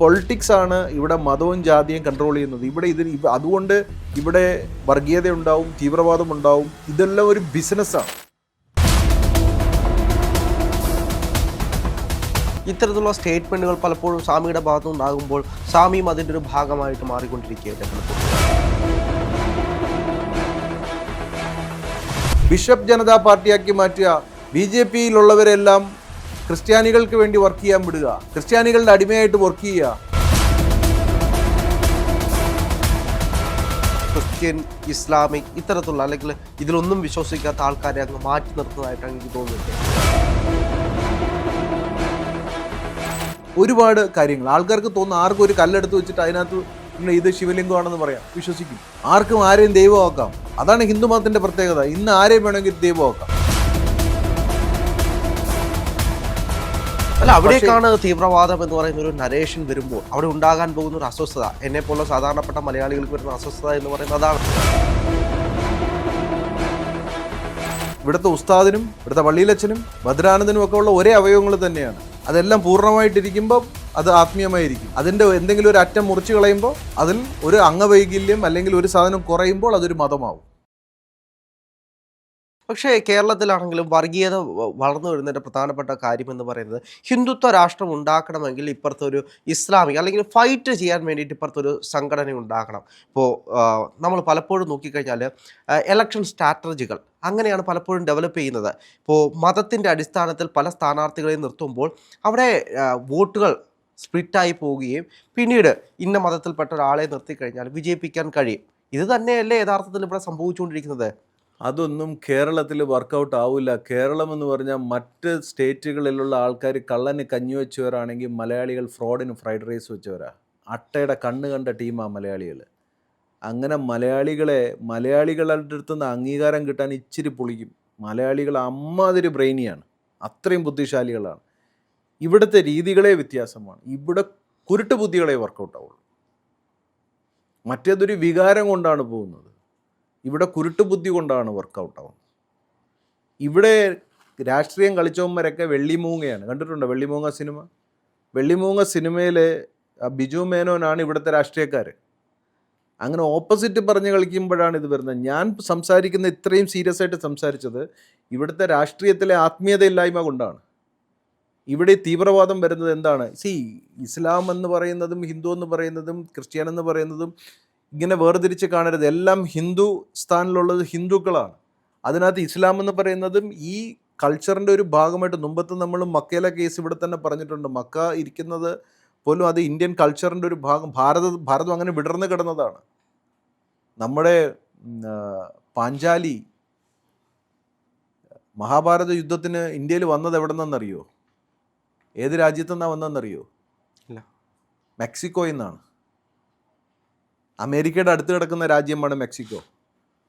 Politics ആണ് ഇവിടെ മതവും ജാതിയും കൺട്രോൾ ചെയ്യുന്നത്. ഇവിടെ ഇതിന് അതുകൊണ്ട് ഇവിടെ വർഗീയത ഉണ്ടാവും തീവ്രവാദം ഉണ്ടാവും ഇതെല്ലാം ഒരു ബിസിനസ്സാണ് ഇത്തരത്തിലുള്ള സ്റ്റേറ്റ്മെന്റുകൾ പലപ്പോഴും സ്വാമിയുടെ ഭാഗത്തു നിന്നാകുമ്പോൾ സ്വാമിയും അതിന്റെ ഒരു ഭാഗമായിട്ട് മാറിക്കൊണ്ടിരിക്കുകയല്ലേ പലപ്പോഴും ബിഷപ്പ് ജനതാ പാർട്ടിയാക്കി മാറ്റുക ബി ജെ പിയിലുള്ളവരെല്ലാം ക്രിസ്ത്യാനികൾക്ക് വേണ്ടി വർക്ക് ചെയ്യാൻ വിടുക. ക്രിസ്ത്യാനികളുടെ അടിമയായിട്ട് വർക്ക് ചെയ്യുക. ക്രിസ്ത്യൻ ഇസ്ലാമിക് ഇത്തരത്തിലുള്ള അല്ലെങ്കിൽ ഇതിലൊന്നും വിശ്വസിക്കാത്ത ആൾക്കാരെ അങ്ങ് മാറ്റി നിർത്തുന്നതായിട്ടാണ് എനിക്ക് തോന്നുന്നത്. ഒരുപാട് കാര്യങ്ങൾ. ആൾക്കാർക്ക് തോന്നുന്നു ആർക്കും ഒരു കല്ലെടുത്ത് വെച്ചിട്ട് അതിനകത്ത് ഇന്ന് ഇത് ശിവലിംഗമാണെന്ന് പറയാം. വിശ്വസിക്കും. ആർക്കും ആരെയും ദൈവമാക്കാം. അതാണ് ഹിന്ദു മതത്തിന്റെ പ്രത്യേകത. ഇന്ന് ആരെയും വേണമെങ്കിൽ ദൈവമാക്കാം. അല്ല അവിടേക്കാണ് തീവ്രവാദം എന്ന് പറയുന്ന ഒരു നരേഷൻ വരുമ്പോൾ അവിടെ ഉണ്ടാകാൻ പോകുന്ന ഒരു അസ്വസ്ഥത എന്നെ പോലുള്ള സാധാരണപ്പെട്ട മലയാളികൾക്ക് വരുന്ന അസ്വസ്ഥത എന്ന് പറയുന്നത് അതാണ്. ഇവിടുത്തെ ഉസ്താദിനും ഇവിടുത്തെ പള്ളിയിലച്ഛനും ഭദ്രാനന്ദനും ഒക്കെ ഉള്ള ഒരേ അവയവങ്ങൾ തന്നെയാണ്. അതെല്ലാം പൂർണമായിട്ടിരിക്കുമ്പോൾ അത് ആത്മീയമായിരിക്കും. അതിന്റെ എന്തെങ്കിലും ഒരു അറ്റം മുറിച്ച് കളയുമ്പോൾ അതിൽ ഒരു അംഗവൈകല്യം അല്ലെങ്കിൽ ഒരു സാധനം കുറയുമ്പോൾ അതൊരു മതമാവും. പക്ഷേ കേരളത്തിലാണെങ്കിലും വർഗീയത വളർന്നു വരുന്നതിന്റെ പ്രധാനപ്പെട്ട കാര്യം എന്ന് പറയുന്നത് ഹിന്ദുത്വ രാഷ്ട്രം ഉണ്ടാക്കണമെങ്കിൽ ഇപ്പുറത്തെ ഒരു ഇസ്ലാമിക അല്ലെങ്കിൽ ഫൈറ്റ് ചെയ്യാൻ വേണ്ടിയിട്ട് ഇപ്പുറത്തെ ഒരു സംഘടന ഉണ്ടാക്കണം ഇപ്പോൾ നമ്മൾ പലപ്പോഴും നോക്കിക്കഴിഞ്ഞാൽ എലക്ഷൻ സ്ട്രാറ്റജികൾ അങ്ങനെയാണ് പലപ്പോഴും ഡെവലപ്പ് ചെയ്യുന്നത്. ഇപ്പോൾ മതത്തിന്റെ അടിസ്ഥാനത്തിൽ പല സ്ഥാനാർത്ഥികളെയും നിർത്തുമ്പോൾ അവിടെ വോട്ടുകൾ സ്പ്ലിറ്റായി പോവുകയും പിന്നീട് ഇന്ന മതത്തിൽപ്പെട്ട ഒരാളെ നിർത്തിക്കഴിഞ്ഞാൽ വിജയിപ്പിക്കാൻ കഴിയും. ഇത് തന്നെയല്ലേ യഥാർത്ഥത്തിൽ ഇവിടെ സംഭവിച്ചുകൊണ്ടിരിക്കുന്നത്? അതൊന്നും കേരളത്തിൽ വർക്കൗട്ട് ആവില്ല കേരളം എന്ന് പറഞ്ഞാൽ മറ്റ് സ്റ്റേറ്റുകളിലുള്ള ആൾക്കാർ കള്ളന് കഞ്ഞി വെച്ചവരാണെങ്കിൽ മലയാളികൾ ഫ്രോഡിന് ഫ്രൈഡ് റൈസ് വെച്ചവരാ. അട്ടയുടെ കണ്ണ് കണ്ട ടീമാണ് മലയാളികൾ അങ്ങനെ മലയാളികളെ മലയാളികളുടെ അടുത്ത് നിന്ന് അംഗീകാരം കിട്ടാൻ ഇച്ചിരി പൊളിക്കും. മലയാളികൾ അമ്മാതിരി ബ്രെയിനിയാണ് അത്രയും ബുദ്ധിശാലികളാണ്. ഇവിടുത്തെ രീതികളെ വ്യത്യാസമാണ്. ഇവിടെ കുരുട്ട് ബുദ്ധികളെ വർക്കൗട്ടാവുള്ളൂ മറ്റേതൊരു വികാരം കൊണ്ടാണ് പോകുന്നത്. ഇവിടെ കുരുട്ട് ബുദ്ധി കൊണ്ടാണ് വർക്കൗട്ട് ആവുന്നത്. ഇവിടെ രാഷ്ട്രീയം കളിച്ചവന്മാരൊക്കെ വെള്ളിമൂങ്ങയാണ്. കണ്ടിട്ടുണ്ടോ വെള്ളിമൂങ്ങ സിനിമ? വെള്ളിമൂങ്ങ സിനിമയിൽ ബിജു മേനോനാണ് ഇവിടുത്തെ രാഷ്ട്രീയക്കാർ അങ്ങനെ ഓപ്പോസിറ്റ് പറഞ്ഞ് കളിക്കുമ്പോഴാണ് ഇത് വരുന്നത്. ഞാൻ സംസാരിക്കുന്ന ഇത്രയും സീരിയസ് ആയിട്ട് സംസാരിച്ചത് ഇവിടുത്തെ രാഷ്ട്രീയത്തിലെ ആത്മീയതയില്ലായ്മ കൊണ്ടാണ്. ഇവിടെ തീവ്രവാദം വരുന്നത് എന്താണ്? സി ഇസ്ലാം എന്ന് പറയുന്നതും ഹിന്ദു എന്ന് പറയുന്നതും ക്രിസ്ത്യൻ എന്ന് പറയുന്നതും ഇങ്ങനെ വേർതിരിച്ച് കാണരുത്. എല്ലാം ഹിന്ദു സ്ഥാനിലുള്ളത് ഹിന്ദുക്കളാണ്. അതിനകത്ത് ഇസ്ലാം എന്ന് പറയുന്നതും ഈ കൾച്ചറിന്റെ ഒരു ഭാഗമായിട്ട് മുമ്പത്ത് നമ്മൾ മക്കയിലെ കേസ് ഇവിടെ തന്നെ പറഞ്ഞിട്ടുണ്ട്. മക്ക ഇരിക്കുന്നത് പോലും അത് ഇന്ത്യൻ കൾച്ചറിന്റെ ഒരു ഭാഗം ഭാരത ഭാരതം അങ്ങനെ വിടർന്ന് കിടന്നതാണ്. നമ്മുടെ പാഞ്ചാലി മഹാഭാരത യുദ്ധത്തിന് ഇന്ത്യയിൽ വന്നത് എവിടെ നിന്നറിയോ ഏത് രാജ്യത്തു നിന്നാണ് വന്നതെന്നറിയോ? ഇല്ല. മെക്സിക്കോയിൽ നിന്നാണ്. അമേരിക്കയുടെ അടുത്ത് കിടക്കുന്ന രാജ്യമാണ് മെക്സിക്കോ.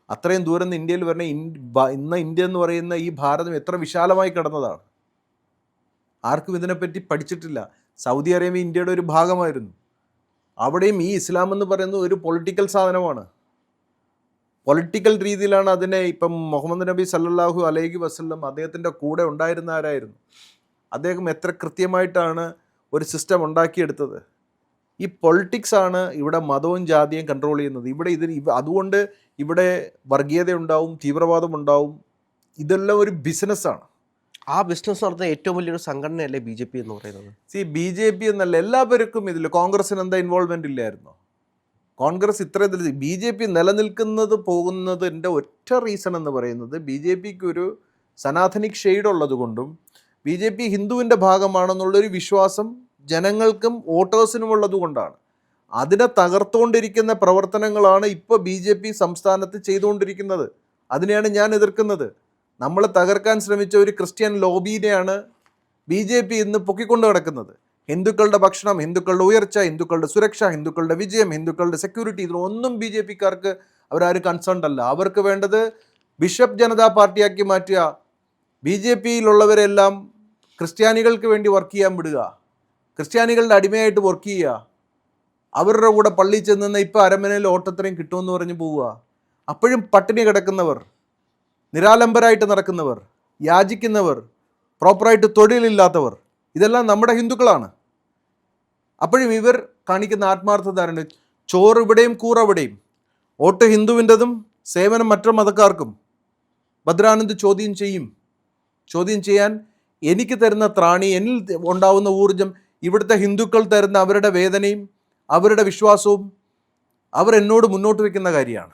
അത്രയും ദൂരം നിന്ന് ഇന്ത്യയിൽ വരുന്ന ഇന്ന് ഇന്ത്യ എന്ന് പറയുന്ന ഈ ഭാരതം എത്ര വിശാലമായി കിടന്നതാണ്. ആർക്കും ഇതിനെപ്പറ്റി പഠിച്ചിട്ടില്ല. സൗദി അറേബ്യ ഇന്ത്യയുടെ ഒരു ഭാഗമായിരുന്നു. അവിടെയും ഈ ഇസ്ലാം എന്ന് പറയുന്നത് ഒരു പൊളിറ്റിക്കൽ സാധനമാണ്. പൊളിറ്റിക്കൽ രീതിയിലാണ് അതിനെ ഇപ്പം മുഹമ്മദ് നബി സല്ലാഹു അലൈഹി വസല്ലം അദ്ദേഹത്തിന്റെ കൂടെ ഉണ്ടായിരുന്ന ആരായിരുന്നു? അദ്ദേഹം എത്ര കൃത്യമായിട്ടാണ് ഒരു സിസ്റ്റം ഉണ്ടാക്കിയെടുത്തത്? ഈ പൊളിറ്റിക്സ് ആണ് ഇവിടെ മതവും ജാതിയും കൺട്രോൾ ചെയ്യുന്നത്. ഇവിടെ ഇതിന് അതുകൊണ്ട് ഇവിടെ വർഗീയത ഉണ്ടാവും തീവ്രവാദം ഉണ്ടാവും ഇതെല്ലാം ഒരു ബിസിനസ്സാണ് ആ ബിസിനസ് നടത്തുന്ന ഏറ്റവും വലിയൊരു സംഘടനയല്ലേ ബി ജെ പി എന്ന് പറയുന്നത്? സി ബി ജെ പി എന്നല്ല എല്ലാവർക്കും ഇതിൽ കോൺഗ്രസിന് എന്താ ഇൻവോൾവ്മെന്റ് ഇല്ലായിരുന്നോ? കോൺഗ്രസ് ഇത്രയും ബി ജെ പി നിലനിൽക്കുന്നത് പോകുന്നതിന്റെ ഒറ്റ റീസൺ എന്ന് പറയുന്നത് ബി ജെ പിക്ക് ഒരു സനാതനിക് ഷെയ്ഡ് ഉള്ളത് കൊണ്ടും ബി ജെ പി ഹിന്ദുവിന്റെ ഭാഗമാണെന്നുള്ളൊരു വിശ്വാസം ജനങ്ങൾക്കും വോട്ടേഴ്സിനും ഉള്ളതുകൊണ്ടാണ് അതിനെ തകർത്തുകൊണ്ടിരിക്കുന്ന പ്രവർത്തനങ്ങളാണ് ഇപ്പോൾ ബി ജെ പി സംസ്ഥാനത്ത് ചെയ്തുകൊണ്ടിരിക്കുന്നത്. അതിനെയാണ് ഞാൻ എതിർക്കുന്നത്. നമ്മൾ തകർക്കാൻ ശ്രമിച്ച ഒരു ക്രിസ്ത്യൻ ലോബീനെയാണ് ബി ജെ പി ഇന്ന് പൊക്കിക്കൊണ്ട് കിടക്കുന്നത് ഹിന്ദുക്കളുടെ ഭക്ഷണം ഹിന്ദുക്കളുടെ ഉയർച്ച ഹിന്ദുക്കളുടെ സുരക്ഷ ഹിന്ദുക്കളുടെ വിജയം ഹിന്ദുക്കളുടെ സെക്യൂരിറ്റി ഇതിനൊന്നും ബി ജെ പിക്കാർക്ക് അവരാരും കൺസേൺഡ് അല്ല. അവർക്ക് വേണ്ടത് ബിഷപ്പ് ജനതാ പാർട്ടിയാക്കി മാറ്റുക. ബി ജെ പിയിലുള്ളവരെല്ലാം ക്രിസ്ത്യാനികൾക്ക് വേണ്ടി വർക്ക് ചെയ്യാൻ വിടുക. ക്രിസ്ത്യാനികളുടെ അടിമയായിട്ട് വർക്ക് ചെയ്യുക. അവരുടെ കൂടെ പള്ളിയിൽ ചെന്ന് ഇപ്പോൾ അരമനയിൽ ഓട്ടത്രയും കിട്ടുമെന്ന് പറഞ്ഞ് പോവുക. അപ്പോഴും പട്ടിണി കിടക്കുന്നവർ നിരാലംബരായിട്ട് നടക്കുന്നവർ യാചിക്കുന്നവർ പ്രോപ്പറായിട്ട് തൊഴിലില്ലാത്തവർ ഇതെല്ലാം നമ്മുടെ ഹിന്ദുക്കളാണ്. അപ്പോഴും ഇവർ കാണിക്കുന്ന ആത്മാർത്ഥത ചോറ് ഇവിടെയും കൂറവിടെയും വോട്ട് ഹിന്ദുവിന്റെതും സേവനം മറ്റു മതക്കാർക്കും. ഭദ്രാനന്ദ് ചോദ്യം ചെയ്യും. ചോദ്യം ചെയ്യാൻ എനിക്ക് തരുന്ന ത്രാണി എന്നിൽ ഉണ്ടാവുന്ന ഊർജം ഇവിടുത്തെ ഹിന്ദുക്കൾ തരുന്ന അവരുടെ വേദനയും അവരുടെ വിശ്വാസവും അവർ എന്നോട് മുന്നോട്ട് വെക്കുന്ന കാര്യമാണ്.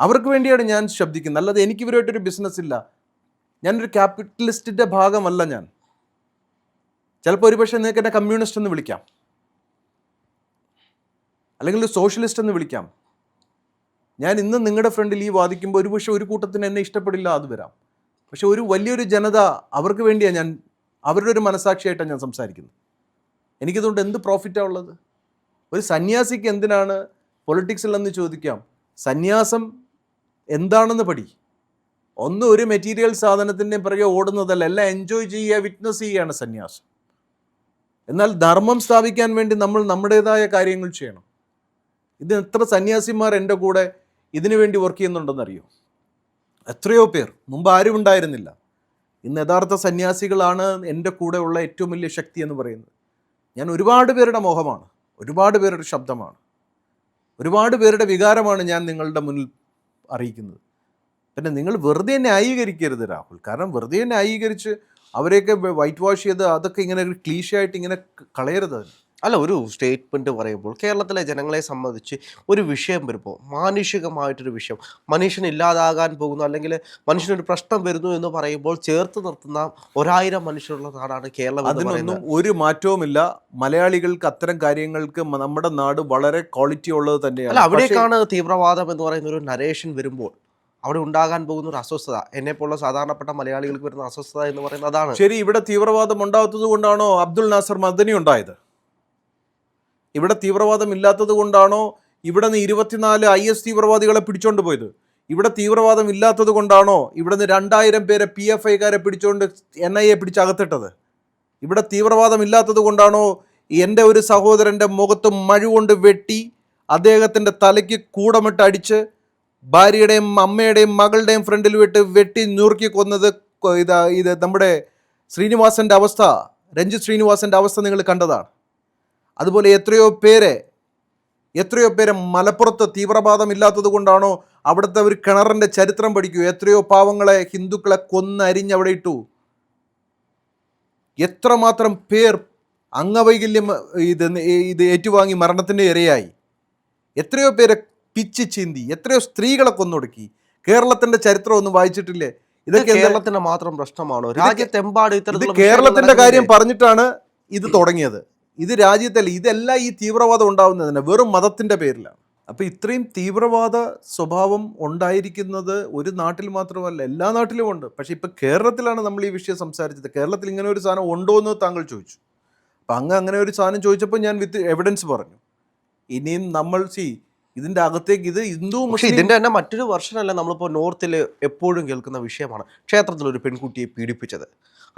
അവർക്ക് വേണ്ടിയാണ് ഞാൻ ശബ്ദിക്കുന്നത്. അല്ലാതെ എനിക്ക് ഇവരുമായിട്ടൊരു ബിസിനസ് ഇല്ല. ഞാനൊരു ക്യാപിറ്റലിസ്റ്റിന്റെ ഭാഗമല്ല ഞാൻ. ചിലപ്പോൾ ഒരുപക്ഷെ നിങ്ങൾക്ക് എന്നെ കമ്മ്യൂണിസ്റ്റ് എന്ന് വിളിക്കാം. അല്ലെങ്കിൽ ഒരു സോഷ്യലിസ്റ്റ് എന്ന് വിളിക്കാം. ഞാൻ ഇന്ന് നിങ്ങളുടെ ഫ്രണ്ടിൽ ഈ വാദിക്കുമ്പോൾ ഒരുപക്ഷെ ഒരു കൂട്ടത്തിന് എന്നെ ഇഷ്ടപ്പെടില്ല അത് വരാം. പക്ഷെ ഒരു വലിയൊരു ജനത അവർക്ക് വേണ്ടിയാണ് ഞാൻ അവരുടെ ഒരു മനസാക്ഷിയായിട്ടാണ് ഞാൻ സംസാരിക്കുന്നത്. എനിക്കതുകൊണ്ട് എന്ത് പ്രോഫിറ്റാണ് ഉള്ളത്? ഒരു സന്യാസിക്ക് എന്തിനാണ് പൊളിറ്റിക്സിൽ എന്ന് ചോദിക്കാം? സന്യാസം എന്താണെന്ന് പഠി. ഒന്ന് ഒരു മെറ്റീരിയൽ സാധനത്തിന്റെ പിറകെ ഓടുന്നതല്ല എല്ലാം എൻജോയ് ചെയ്യുക വിറ്റ്നസ് ചെയ്യുകയാണ് സന്യാസം. എന്നാൽ ധർമ്മം സ്ഥാപിക്കാൻ വേണ്ടി നമ്മൾ നമ്മുടേതായ കാര്യങ്ങൾ ചെയ്യണം. ഇത് എത്ര സന്യാസിമാർ എന്റെ കൂടെ ഇതിനു വേണ്ടി വർക്ക് ചെയ്യുന്നുണ്ടെന്നറിയോ? എത്രയോ പേർ മുമ്പ് ആരും ഉണ്ടായിരുന്നില്ല ഇന്ന് യഥാർത്ഥ സന്യാസികളാണ് എന്റെ കൂടെ ഉള്ള ഏറ്റവും വലിയ ശക്തി എന്ന് പറയുന്നത്. ഞാൻ ഒരുപാട് പേരുടെ മോഹമാണ് ഒരുപാട് പേരുടെ ശബ്ദമാണ് ഒരുപാട് പേരുടെ വികാരമാണ് ഞാൻ നിങ്ങളുടെ മുന്നിൽ അറിയിക്കുന്നത് പിന്നെ നിങ്ങൾ വെറുതെ ന്യായീകരിക്കരുത് രാഹുൽ കാരണം വെറുതെ ന്യായീകരിച്ച് അവരെയൊക്കെ വൈറ്റ് വാഷ് ചെയ്ത് അതൊക്കെ ഇങ്ങനെ ഒരു ക്ലീശയായിട്ട് ഇങ്ങനെ കളയരുത് അതിന്. അല്ല ഒരു സ്റ്റേറ്റ്മെന്റ് പറയുമ്പോൾ കേരളത്തിലെ ജനങ്ങളെ സംബന്ധിച്ച് ഒരു വിഷയം വരുമ്പോൾ മാനുഷികമായിട്ടൊരു വിഷയം മനുഷ്യൻ ഇല്ലാതാകാൻ പോകുന്നു അല്ലെങ്കിൽ മനുഷ്യനൊരു പ്രശ്നം വരുന്നു എന്ന് പറയുമ്പോൾ ചേർത്ത് നിർത്തുന്ന ഒരായിരം മനുഷ്യരുള്ള നാടാണ് കേരളം അതിനൊന്നും ഒരു മാറ്റവുമില്ല. മലയാളികൾക്ക് അത്തരം കാര്യങ്ങൾക്ക് നമ്മുടെ നാട് വളരെ ക്വാളിറ്റി ഉള്ളത് തന്നെയാണ്. അല്ല അവിടേക്കാണ് തീവ്രവാദം എന്ന് പറയുന്ന ഒരു നരേഷൻ വരുമ്പോൾ അവിടെ ഉണ്ടാകാൻ പോകുന്ന ഒരു അസ്വസ്ഥത എന്നെ പോലുള്ള സാധാരണപ്പെട്ട മലയാളികൾക്ക് വരുന്ന അസ്വസ്ഥത എന്ന് പറയുന്നത് അതാണ്. ശരി ഇവിടെ തീവ്രവാദം ഉണ്ടാകാത്തത് കൊണ്ടാണോ അബ്ദുൾ നാസർ മദനി ഉണ്ടായത്? ഇവിടെ തീവ്രവാദം ഇല്ലാത്തത് കൊണ്ടാണോ? ഇവിടെ നിന്ന് ഇരുപത്തിനാല് ഐ എസ് തീവ്രവാദികളെ പിടിച്ചോണ്ട് പോയത്. ഇവിടെ തീവ്രവാദം ഇല്ലാത്തത് കൊണ്ടാണോ? ഇവിടെ നിന്ന് രണ്ടായിരം പേരെ പി എഫ് ഐക്കാരെ പിടിച്ചുകൊണ്ട് എൻ ഐ എ പിടിച്ച് അകത്തിട്ടത് ഇവിടെ തീവ്രവാദം ഇല്ലാത്തത് കൊണ്ടാണോ? എന്റെ ഒരു സഹോദരന്റെ മുഖത്ത് മഴ കൊണ്ട് വെട്ടി അദ്ദേഹത്തിന്റെ തലയ്ക്ക് കൂടമിട്ട് അടിച്ച് ഭാര്യയുടെയും അമ്മയുടെയും മകളുടെയും ഫ്രണ്ടിൽ വിട്ട് വെട്ടി നുറുക്കി കൊന്നത് ഇത് ഇത് നമ്മുടെ ശ്രീനിവാസന്റെ അവസ്ഥ. രഞ്ജിത് ശ്രീനിവാസന്റെ അവസ്ഥ നിങ്ങൾ കണ്ടതാണ്. അതുപോലെ എത്രയോ പേരെ എത്രയോ പേരെ മലപ്പുറത്ത് തീവ്രവാദം ഇല്ലാത്തത് കൊണ്ടാണോ അവിടുത്തെ ഒരു കിണറിന്റെ ചരിത്രം പഠിക്കൂ എത്രയോ പാവങ്ങളെ ഹിന്ദുക്കളെ കൊന്നരിഞ്ഞ് അവിടെ ഇട്ടു. എത്രമാത്രം പേർ അംഗവൈകല്യം ഇത് ഇത് ഏറ്റുവാങ്ങി മരണത്തിന്റെ ഇരയായി. എത്രയോ പേരെ പിച്ച് ചീന്തി എത്രയോ സ്ത്രീകളെ കൊന്നൊടുക്കി. കേരളത്തിന്റെ ചരിത്രം ഒന്നും വായിച്ചിട്ടില്ലേ? ഇത് കേരളത്തിന്റെ മാത്രം പ്രശ്നമാണോ? രാജ്യത്തെമ്പാട് കേരളത്തിന്റെ കാര്യം പറഞ്ഞിട്ടാണ് ഇത് തുടങ്ങിയത്. ഇത് രാജ്യത്തല്ല ഇതെല്ലാം ഈ തീവ്രവാദം ഉണ്ടാവുന്നതിന് വെറും മതത്തിന്റെ പേരിലാണ്. അപ്പോൾ ഇത്രയും തീവ്രവാദ സ്വഭാവം ഉണ്ടായിരിക്കുന്നത് ഒരു നാട്ടിൽ മാത്രമല്ല എല്ലാ നാട്ടിലും ഉണ്ട്. പക്ഷേ ഇപ്പോൾ കേരളത്തിലാണ് നമ്മൾ ഈ വിഷയം സംസാരിച്ചത്. കേരളത്തിൽ ഇങ്ങനെ ഒരു സാധനം ഉണ്ടോ എന്ന് താങ്കൾ ചോദിച്ചു. അപ്പം അങ്ങ് അങ്ങനെ ഒരു സാധനം ചോദിച്ചപ്പോൾ ഞാൻ വിത്ത് എവിഡൻസ് പറഞ്ഞു. ഇനിയും നമ്മൾ സി ഇതിന്റെ അകത്തേക്ക് ഇത് ഹിന്ദു പക്ഷെ മുസ്ലിം ഇതിന്റെ തന്നെ മറ്റൊരു വർഷനല്ല നമ്മളിപ്പോൾ നോർത്തിൽ എപ്പോഴും കേൾക്കുന്ന വിഷയമാണ്. ക്ഷേത്രത്തിൽ ഒരു പെൺകുട്ടിയെ പീഡിപ്പിച്ചത്.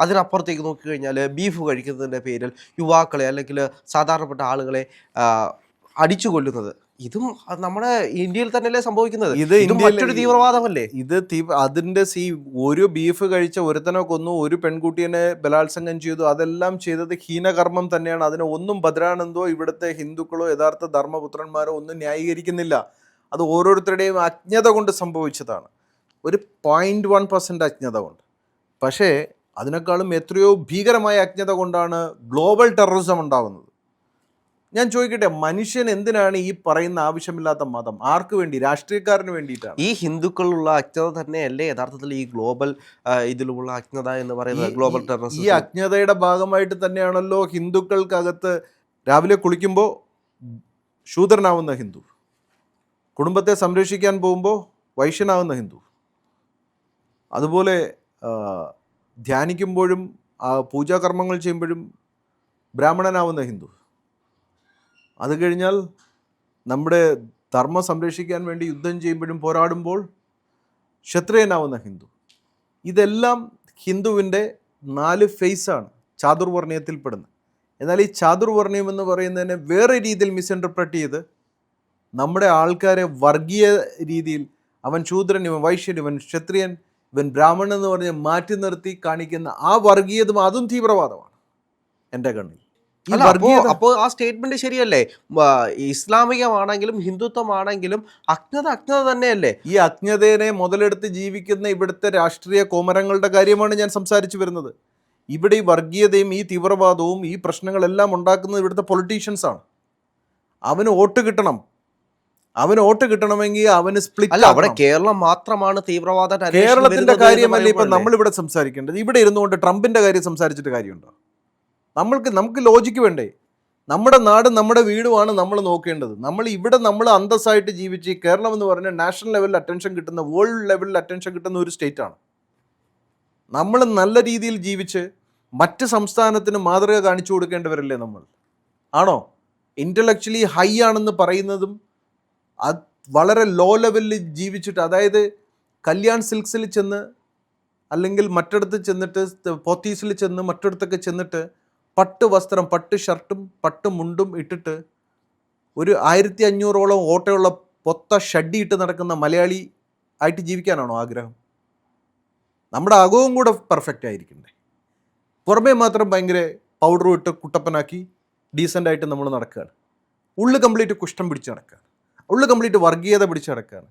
അതിനപ്പുറത്തേക്ക് നോക്കിക്കഴിഞ്ഞാൽ ബീഫ് കഴിക്കുന്നതിന്റെ പേരിൽ യുവാക്കളെ അല്ലെങ്കിൽ സാധാരണപ്പെട്ട ആളുകളെ അടിച്ചു കൊല്ലുന്നത് ഇതും നമ്മുടെ ഇന്ത്യയിൽ തന്നെയല്ലേ സംഭവിക്കുന്നത്. ഇത് മറ്റൊരു തീവ്രവാദമല്ലേ? ഇത് തീ അതിന്റെ സീ ഒരു ബീഫ് കഴിച്ച ഒരുത്തനെ കൊന്നു ഒരു പെൺകുട്ടിയെ ബലാത്സംഗം ചെയ്തു അതെല്ലാം ചെയ്തത് ഹീനകർമ്മം തന്നെയാണ്. അതിനെ ഒന്നും ഭദ്രാനന്ദോ ഇവിടുത്തെ ഹിന്ദുക്കളോ യഥാർത്ഥ ധർമ്മപുത്രന്മാരോ ഒന്നും ന്യായീകരിക്കുന്നില്ല. അത് ഓരോരുത്തരുടെയും അജ്ഞത കൊണ്ട് സംഭവിച്ചതാണ്. ഒരു പോയിന്റ് വൺ പെർസെന്റ് അജ്ഞത കൊണ്ട്. പക്ഷേ അതിനേക്കാളും എത്രയോ ഭീകരമായ അജ്ഞത കൊണ്ടാണ് ഗ്ലോബൽ ടെററിസം ഉണ്ടാകുന്നത് ഞാൻ ചോദിക്കട്ടെ മനുഷ്യൻ എന്തിനാണ് ഈ പറയുന്ന ആവശ്യമില്ലാത്ത മതം? ആർക്ക് വേണ്ടി? രാഷ്ട്രീയക്കാരന് വേണ്ടിയിട്ടാണ്. ഈ ഹിന്ദുക്കളുള്ള അജ്ഞത തന്നെയല്ലേ യഥാർത്ഥത്തിൽ ഈ ഗ്ലോബൽ ഇതിലുള്ള അജ്ഞത എന്ന് പറയുന്നത്? Global terrorism. ഈ അജ്ഞതയുടെ ഭാഗമായിട്ട് തന്നെയാണല്ലോ ഹിന്ദുക്കൾക്കകത്ത് രാവിലെ കുളിക്കുമ്പോൾ ശൂദ്രനാവുന്ന ഹിന്ദു. കുടുംബത്തെ സംരക്ഷിക്കാൻ പോകുമ്പോൾ വൈശ്യനാവുന്ന ഹിന്ദു. അതുപോലെ ധ്യാനിക്കുമ്പോഴും പൂജാകർമ്മങ്ങൾ ചെയ്യുമ്പോഴും ബ്രാഹ്മണനാവുന്ന ഹിന്ദു. അത് കഴിഞ്ഞാൽ നമ്മുടെ ധർമ്മം സംരക്ഷിക്കാൻ വേണ്ടി യുദ്ധം ചെയ്യുമ്പോഴും പോരാടുമ്പോൾ ക്ഷത്രിയനാവുന്ന ഹിന്ദു. ഇതെല്ലാം ഹിന്ദുവിന്റെ നാല് ഫേസാണ് ചാതുർവർണയത്തിൽപ്പെടുന്നത്. എന്നാൽ ഈ ചാതുർവർണയം എന്ന് പറയുന്നതിനെ വേറെ രീതിയിൽ മിസ്ഇന്റർപ്രറ്റ് ചെയ്ത് നമ്മുടെ ആൾക്കാരെ വർഗീയ രീതിയിൽ അവൻ ശൂദ്രൻ ഇവൻ വൈശ്യൻ ഇവൻ ക്ഷത്രിയൻ ഇവൻ ബ്രാഹ്മണൻ എന്ന് പറഞ്ഞ് മാറ്റി നിർത്തി കാണിക്കുന്ന ആ വർഗീയതും അതും തീവ്രവാദമാണ് എന്റെ കണ്ണിൽ. അപ്പോ ആ സ്റ്റേറ്റ്മെന്റ് ശരിയല്ലേ? ഇസ്ലാമികമാണെങ്കിലും ഹിന്ദുത്വമാണെങ്കിലും അജ്ഞത അജ്ഞത തന്നെയല്ലേ? ഈ അജ്ഞതയെ മുതലെടുത്ത് ജീവിക്കുന്ന ഇവിടുത്തെ രാഷ്ട്രീയ കോമരങ്ങളുടെ കാര്യമാണ് ഞാൻ സംസാരിച്ചു വരുന്നത്. ഇവിടെ ഈ വർഗീയതയും ഈ തീവ്രവാദവും ഈ പ്രശ്നങ്ങളെല്ലാം ഉണ്ടാക്കുന്നത് ഇവിടുത്തെ പൊളിറ്റീഷ്യൻസ് ആണ്. അവന് വോട്ട് കിട്ടണം. അവന് വോട്ട് കിട്ടണമെങ്കിൽ അവന് അല്ല അവിടെ സ്പ്ലിറ്റ് കേരളം മാത്രമാണ് തീവ്രവാദ കേരളത്തിന്റെ കാര്യമല്ല ഇപ്പൊ നമ്മൾ നമ്മളിവിടെ സംസാരിക്കേണ്ടത്? ഇവിടെ ഇരുന്നുകൊണ്ട് ട്രംപിന്റെ കാര്യം സംസാരിച്ചിട്ട് കാര്യമുണ്ടോ? നമ്മൾക്ക് നമുക്ക് ലോജിക്ക് വേണ്ടേ? നമ്മുടെ നാട് നമ്മുടെ വീടുമാണ് നമ്മൾ നോക്കേണ്ടത്. നമ്മൾ ഇവിടെ നമ്മൾ അന്തസ്സായിട്ട് ജീവിച്ച് കേരളം എന്ന് പറഞ്ഞാൽ നാഷണൽ ലെവലിൽ അറ്റൻഷൻ കിട്ടുന്ന വേൾഡ് ലെവലിൽ അറ്റൻഷൻ കിട്ടുന്ന ഒരു സ്റ്റേറ്റ് ആണ്. നമ്മൾ നല്ല രീതിയിൽ ജീവിച്ച് മറ്റ് സംസ്ഥാനത്തിന് മാതൃക കാണിച്ചു കൊടുക്കേണ്ടവരല്ലേ നമ്മൾ? ആണോ? ഇന്റലക്ച്വലി ഹൈ ആണെന്ന് പറയുന്നതും അത് വളരെ ലോ ലെവലിൽ ജീവിച്ചിട്ട് അതായത് കല്യാൺ സിൽക്സിൽ ചെന്ന് അല്ലെങ്കിൽ മറ്റിടത്ത് ചെന്നിട്ട് പോത്തീസിൽ ചെന്ന് മറ്റിടത്തൊക്കെ ചെന്നിട്ട് പട്ട് വസ്ത്രം പട്ട് ഷർട്ടും പട്ട് മുണ്ടും ഇട്ടിട്ട് ഒരു ആയിരത്തി അഞ്ഞൂറോളം ഓട്ടയുള്ള പൊത്ത ഷഡ്ഡി ഇട്ട് നടക്കുന്ന മലയാളി ആയിട്ട് ജീവിക്കാനാണോ ആഗ്രഹം? നമ്മുടെ അകവും കൂടെ പെർഫെക്റ്റ് ആയിരിക്കണ്ടേ? പുറമേ മാത്രം ഭയങ്കര പൗഡറും ഇട്ട് കുട്ടപ്പനാക്കി ഡീസന്റായിട്ട് നമ്മൾ നടക്കുകയാണ് ഉള്ളു കംപ്ലീറ്റ് കുഷ്ടം പിടിച്ച് നടക്കുകയാണ് ഉള്ളു കംപ്ലീറ്റ് വർഗീയത പിടിച്ച് നടക്കുകയാണ്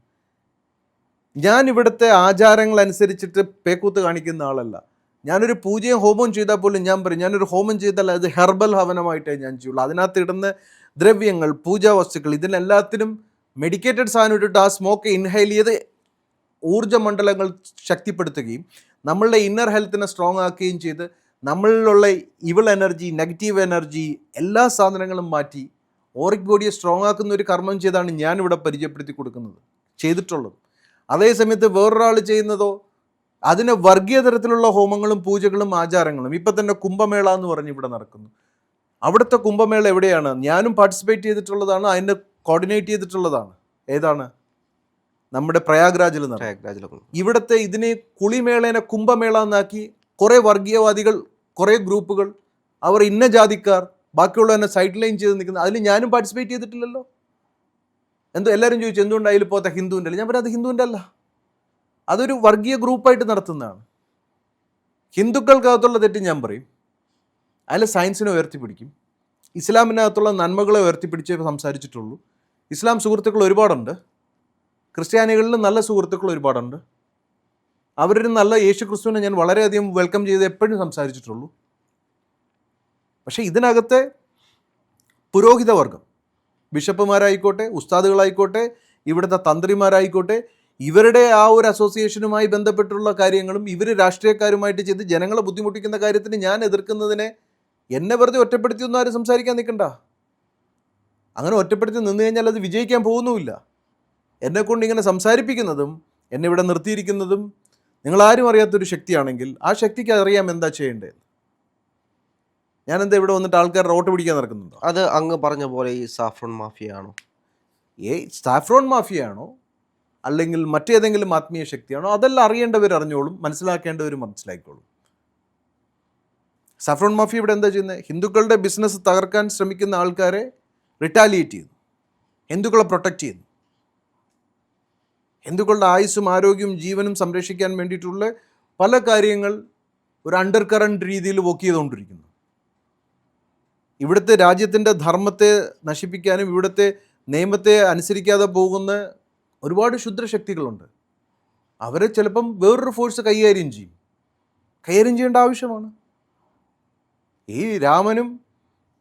ഞാൻ ഇവിടുത്തെ ആചാരങ്ങൾ അനുസരിച്ചിട്ട് പേക്കൂത്ത് കാണിക്കുന്ന ആളല്ല. ഞാനൊരു പൂജയും ഹോമവും ചെയ്താൽ പോലും ഞാൻ പറയും ഞാനൊരു ഹോമം ചെയ്താൽ അത് ഹെർബൽ ഹവനമായിട്ടേ ഞാൻ ചെയ്യുള്ളൂ. അതിനകത്ത് ഇടുന്ന ദ്രവ്യങ്ങൾ പൂജാ വസ്തുക്കൾ ഇതിനെല്ലാത്തിനും മെഡിക്കേറ്റഡ് സാധനം ഇട്ടിട്ട് ആ സ്മോക്ക് ഇൻഹൈൽ ചെയ്ത് ഊർജ മണ്ഡലങ്ങൾ ശക്തിപ്പെടുത്തുകയും നമ്മളുടെ ഇന്നർ ഹെൽത്തിനെ സ്ട്രോങ് ആക്കുകയും ചെയ്ത് നമ്മളിലുള്ള ഇവൾ എനർജി നെഗറ്റീവ് എനർജി എല്ലാ സാധനങ്ങളും മാറ്റി ഓറിക് ബോഡിയെ സ്ട്രോങ് ആക്കുന്ന ഒരു കർമ്മം ചെയ്താണ് ഞാനിവിടെ പരിചയപ്പെടുത്തി കൊടുക്കുന്നത് ചെയ്തിട്ടുള്ളത്. അതേസമയത്ത് വേറൊരാൾ ചെയ്യുന്നതോ അതിന് വർഗീയ തരത്തിലുള്ള ഹോമങ്ങളും പൂജകളും ആചാരങ്ങളും. ഇപ്പം തന്നെ കുംഭമേള എന്ന് പറഞ്ഞ് ഇവിടെ നടക്കുന്നു. അവിടുത്തെ കുംഭമേള എവിടെയാണ്? ഞാനും പാർട്ടിസിപ്പേറ്റ് ചെയ്തിട്ടുള്ളതാണ് അതിന്റെ കോർഡിനേറ്റ് ചെയ്തിട്ടുള്ളതാണ്. ഏതാണ്? നമ്മുടെ പ്രയാഗ്രാജിൽ പ്രയാഗ്രാജിലൊക്കെ. ഇവിടുത്തെ ഇതിനെ കുളിമേളേനെ കുംഭമേള എന്നാക്കി കുറേ വർഗീയവാദികൾ കുറേ ഗ്രൂപ്പുകൾ അവർ ഇന്ന ജാതിക്കാർ ബാക്കിയുള്ള തന്നെ സൈഡ് ലൈൻ ചെയ്ത് നിൽക്കുന്നത് അതിൽ ഞാനും പാർട്ടിസിപ്പേറ്റ് ചെയ്തിട്ടില്ലല്ലോ? എന്തോ എല്ലാവരും ചോദിച്ചു എന്തുകൊണ്ട് അതിൽ പോകാത്ത ഹിന്ദുവിന്റെ അല്ല? ഞാൻ പറഞ്ഞത് ഹിന്ദുവിന്റെ അല്ല. അതൊരു വർഗീയ ഗ്രൂപ്പായിട്ട് നടത്തുന്നതാണ്. ഹിന്ദുക്കൾക്കകത്തുള്ള തെറ്റ് ഞാൻ പറയും. അതിൽ സയൻസിനെ ഉയർത്തിപ്പിടിക്കും. ഇസ്ലാമിനകത്തുള്ള നന്മകളെ ഉയർത്തിപ്പിടിച്ചേ സംസാരിച്ചിട്ടുള്ളൂ. ഇസ്ലാം സുഹൃത്തുക്കൾ ഒരുപാടുണ്ട്. ക്രിസ്ത്യാനികളിൽ നല്ല സുഹൃത്തുക്കൾ ഒരുപാടുണ്ട്. അവരൊരു നല്ല യേശു ക്രിസ്തുവിനെ ഞാൻ വളരെയധികം വെൽക്കം ചെയ്ത് എപ്പോഴും സംസാരിച്ചിട്ടുള്ളൂ. പക്ഷേ ഇതിനകത്തെ പുരോഹിതവർഗം ബിഷപ്പുമാരായിക്കോട്ടെ ഉസ്താദുകളായിക്കോട്ടെ ഇവിടുത്തെ തന്ത്രിമാരായിക്കോട്ടെ ഇവരുടെ ആ ഒരു അസോസിയേഷനുമായി ബന്ധപ്പെട്ടുള്ള കാര്യങ്ങളും ഇവർ രാഷ്ട്രീയക്കാരുമായിട്ട് ചെയ്ത് ജനങ്ങളെ ബുദ്ധിമുട്ടിക്കുന്ന കാര്യത്തിന് ഞാൻ എതിർക്കുന്നതിനെ എന്നെ വെറുതെ ഒറ്റപ്പെടുത്തിയൊന്നും ആരും സംസാരിക്കാൻ നിൽക്കണ്ട. അങ്ങനെ ഒറ്റപ്പെടുത്തി നിന്ന് കഴിഞ്ഞാൽ അത് വിജയിക്കാൻ പോകുന്നുമില്ല. എന്നെക്കൊണ്ട് ഇങ്ങനെ സംസാരിപ്പിക്കുന്നതും എന്നെ ഇവിടെ നിർത്തിയിരിക്കുന്നതും നിങ്ങളാരും അറിയാത്തൊരു ശക്തിയാണെങ്കിൽ ആ ശക്തിക്ക് അറിയാം എന്താ ചെയ്യേണ്ടത്. ഞാനെന്താ ഇവിടെ വന്നിട്ട് ആൾക്കാർ റോട്ട് പിടിക്കാൻ നടക്കുന്നുണ്ടോ? അത് അങ്ങ് പറഞ്ഞ പോലെ ഈ സാഫ്രോൺ മാഫിയ ആണോ? ഏ സാഫ്രോൺ മാഫിയാണോ അല്ലെങ്കിൽ മറ്റേതെങ്കിലും ആത്മീയ ശക്തിയാണോ? അതെല്ലാം അറിയേണ്ടവർ അറിഞ്ഞോളും മനസ്സിലാക്കേണ്ടവർ മനസ്സിലാക്കിക്കോളും. സഫ്രോൺ മാഫിയ ഇവിടെ എന്താ ചെയ്യുന്നത് ഹിന്ദുക്കളുടെ ബിസിനസ് തകർക്കാൻ ശ്രമിക്കുന്ന ആൾക്കാരെ റിട്ടാലിയേറ്റ് ചെയ്യുന്നു. ഹിന്ദുക്കളെ പ്രൊട്ടക്റ്റ് ചെയ്യുന്നു. ഹിന്ദുക്കളുടെ ആയുസ്സും ആരോഗ്യവും ജീവനും സംരക്ഷിക്കാൻ വേണ്ടിയിട്ടുള്ള പല കാര്യങ്ങൾ ഒരു അണ്ടർ കറണ്ട് രീതിയിൽ വർക്ക് ചെയ്തുകൊണ്ടിരിക്കുന്നു. ഇവിടുത്തെ രാജ്യത്തിന്റെ ധർമ്മത്തെ നശിപ്പിക്കാനും ഇവിടുത്തെ നിയമത്തെ അനുസരിക്കാതെ പോകുന്ന ഒരുപാട് ക്ഷുദ്രശക്തികളുണ്ട്. അവരെ ചിലപ്പം വേറൊരു ഫോഴ്സ് കൈകാര്യം ചെയ്യും. കൈകാര്യം ചെയ്യേണ്ട ആവശ്യമാണ്. ഈ രാമനും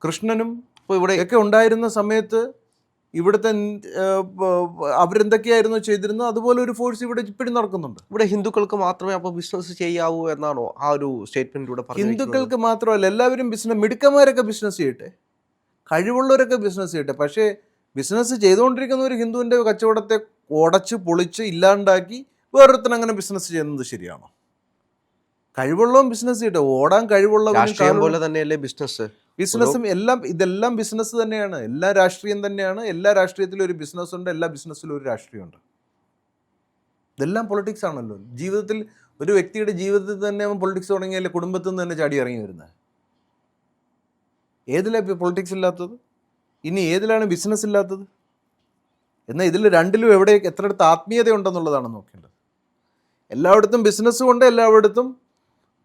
കൃഷ്ണനും ഇപ്പോൾ ഇവിടെയൊക്കെ ഉണ്ടായിരുന്ന സമയത്ത് ഇവിടുത്തെ അവരെന്തൊക്കെയായിരുന്നു ചെയ്തിരുന്നത്? അതുപോലെ ഒരു ഫോഴ്സ് ഇവിടെ ഇപ്പോഴും നടക്കുന്നുണ്ട്. ഇവിടെ ഹിന്ദുക്കൾക്ക് മാത്രമേ അപ്പോൾ ബിസിനസ് ചെയ്യാവൂ എന്നാണോ ആ ഒരു സ്റ്റേറ്റ്മെന്റിലൂടെ ഹിന്ദുക്കൾക്ക് മാത്രമല്ല എല്ലാവരും ബിസിനസ് മിടുക്കന്മാരൊക്കെ ബിസിനസ് ചെയ്യട്ടെ. കഴിവുള്ളവരൊക്കെ ബിസിനസ് ചെയ്യട്ടെ. പക്ഷേ ബിസിനസ് ചെയ്തുകൊണ്ടിരിക്കുന്ന ഒരു ഹിന്ദുവിന്റെ കച്ചവടത്തെ ഉടച്ച് പൊളിച്ച് ഇല്ലാണ്ടാക്കി വേറൊരുത്തൻ അങ്ങനെ ബിസിനസ് ചെയ്യുന്നത് ശരിയാണോ? കഴിവുള്ളവൻ ബിസിനസ് ചെയ്യട്ടെ. ഓടാൻ കഴിവുള്ളവൻ പോലെ തന്നെയല്ലേ ബിസിനസ് ബിസിനസ്സും എല്ലാം ഇതെല്ലാം ബിസിനസ് തന്നെയാണ്. എല്ലാ രാഷ്ട്രീയം തന്നെയാണ്. എല്ലാ രാഷ്ട്രീയത്തിലും ഒരു ബിസിനസ് ഉണ്ട്. എല്ലാ ബിസിനസ്സിലും ഒരു രാഷ്ട്രീയം ഉണ്ട്. ഇതെല്ലാം പൊളിറ്റിക്സ് ആണല്ലോ. ജീവിതത്തിൽ ഒരു വ്യക്തിയുടെ ജീവിതത്തിൽ തന്നെ അവൻ പൊളിറ്റിക്സ് തുടങ്ങിയാൽ കുടുംബത്തിൽ നിന്ന് തന്നെ ചാടി ഇറങ്ങി വരുന്നത് ഏതിലാണ് ഇപ്പോൾ പൊളിറ്റിക്സ് ഇല്ലാത്തത്? ഇനി ഏതിലാണ് ബിസിനസ് ഇല്ലാത്തത്? എന്നാൽ ഇതിൽ രണ്ടിലും എവിടെ എത്രയിടത്ത് ആത്മീയത ഉണ്ടെന്നുള്ളതാണ് നോക്കേണ്ടത്. എല്ലായിടത്തും ബിസിനസ്സും ഉണ്ട് എല്ലായിടത്തും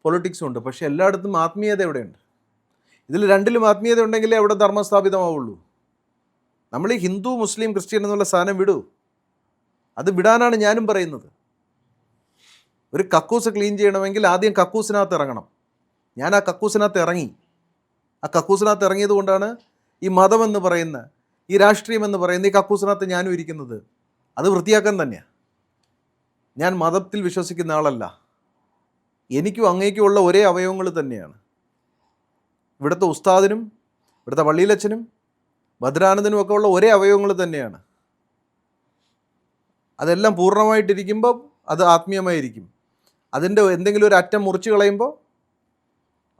പൊളിറ്റിക്സും ഉണ്ട്. പക്ഷേ എല്ലായിടത്തും ആത്മീയത എവിടെയുണ്ട്? ഇതിൽ രണ്ടിലും ആത്മീയത ഉണ്ടെങ്കിലേ അവിടെ ധർമ്മം സ്ഥാപിതമാവുള്ളൂ നമ്മൾ ഈ ഹിന്ദു മുസ്ലിം ക്രിസ്ത്യൻ എന്നുള്ള സാധനം വിടൂ. അത് വിടാനാണ് ഞാനും പറയുന്നത്. ഒരു കക്കൂസ് ക്ലീൻ ചെയ്യണമെങ്കിൽ ആദ്യം കക്കൂസിനകത്ത് ഇറങ്ങണം. ഞാൻ ആ കക്കൂസിനകത്ത് ഇറങ്ങി. ആ കക്കൂസിനകത്ത് ഇറങ്ങിയത് കൊണ്ടാണ് ഈ മതമെന്ന് പറയുന്ന ഈ രാഷ്ട്രീയം എന്ന് പറയുന്ന ഈ കക്കൂസിനകത്ത് ഞാനും ഇരിക്കുന്നത്. അത് വൃത്തിയാക്കാൻ തന്നെയാണ് ഞാൻ മതത്തിൽ വിശ്വസിക്കുന്ന ആളല്ല. എനിക്കും അങ്ങേക്കുമുള്ള ഒരേ അവയവങ്ങൾ തന്നെയാണ്. ഇവിടുത്തെ ഉസ്താദിനും ഇവിടുത്തെ പള്ളിയിലച്ഛനും ഭദ്രാനന്ദനും ഒക്കെ ഉള്ള ഒരേ അവയവങ്ങൾ തന്നെയാണ്. അതെല്ലാം പൂർണമായിട്ടിരിക്കുമ്പോൾ അത് ആത്മീയമായിരിക്കും. അതിന്റെ എന്തെങ്കിലും ഒരു അറ്റം മുറിച്ച് കളയുമ്പോൾ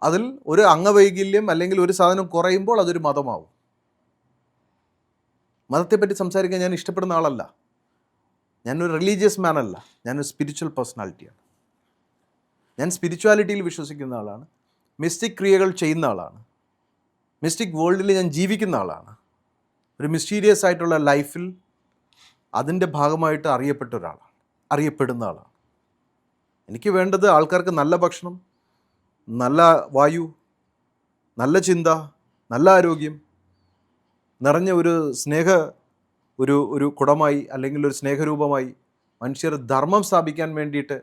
അതിൽ ഒരു അംഗവൈകല്യം അല്ലെങ്കിൽ ഒരു സാധനം കുറയുമ്പോൾ അതൊരു മതമാവും. മതത്തെപ്പറ്റി സംസാരിക്കാൻ ഞാൻ ഇഷ്ടപ്പെടുന്ന ആളല്ല. ഞാനൊരു റിലീജിയസ് മാൻ അല്ല. ഞാനൊരു സ്പിരിച്വൽ പേഴ്സണാലിറ്റിയാണ് ഞാൻ സ്പിരിച്വാലിറ്റിയിൽ വിശ്വസിക്കുന്ന ആളാണ്. മിസ്റ്റിക് ക്രിയകൾ ചെയ്യുന്ന ആളാണ്. മിസ്റ്റിക് വേൾഡിൽ ഞാൻ ജീവിക്കുന്ന ആളാണ്. ഒരു മിസ്റ്റീരിയസ് ആയിട്ടുള്ള ലൈഫിൽ അതിന്റെ ഭാഗമായിട്ട് അറിയപ്പെട്ട ഒരാളാണ്. അറിയപ്പെടുന്ന ആളാണ്. എനിക്ക് വേണ്ടത് ആൾക്കാർക്ക് നല്ല ഭക്ഷണം നല്ല വായു നല്ല ചിന്ത നല്ല ആരോഗ്യം നിറഞ്ഞ ഒരു സ്നേഹ ഒരു ഒരു കുടമായി അല്ലെങ്കിൽ ഒരു സ്നേഹരൂപമായി മനുഷ്യർ ധർമ്മം സ്ഥാപിക്കാൻ വേണ്ടിയിട്ട്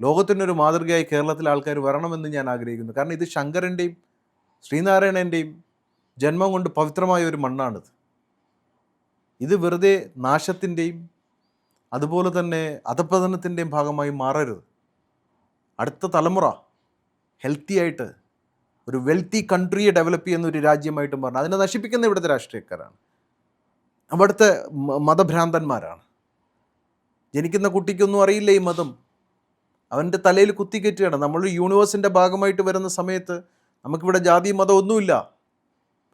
ലോകത്തിനൊരു മാതൃകയായി കേരളത്തിലെ ആൾക്കാർ വരണമെന്ന് ഞാൻ ആഗ്രഹിക്കുന്നു. കാരണം ഇത് ശങ്കരന്റെയും ശ്രീനാരായണന്റെയും ജന്മം കൊണ്ട് പവിത്രമായ ഒരു മണ്ണാണിത്. ഇത് വെറുതെ നാശത്തിന്റെയും അതുപോലെ തന്നെ അധപതനത്തിന്റെയും ഭാഗമായി മാറരുത്. അടുത്ത തലമുറ ഹെൽത്തി ആയിട്ട് ഒരു വെൽത്തി കൺട്രിയെ ഡെവലപ്പ് ചെയ്യുന്ന ഒരു രാജ്യമായിട്ടും പറഞ്ഞു. അതിനെ നശിപ്പിക്കുന്ന ഇവിടുത്തെ രാഷ്ട്രീയക്കാരാണ്. അവിടുത്തെ മതഭ്രാന്തന്മാരാണ്. ജനിക്കുന്ന കുട്ടിക്കൊന്നും അറിയില്ല ഈ മതം. അവന്റെ തലയിൽ കുത്തിക്കറ്റുകയാണ് നമ്മൾ യൂണിവേഴ്സിന്റെ ഭാഗമായിട്ട് വരുന്ന സമയത്ത് നമുക്കിവിടെ ജാതി മതം ഒന്നുമില്ല.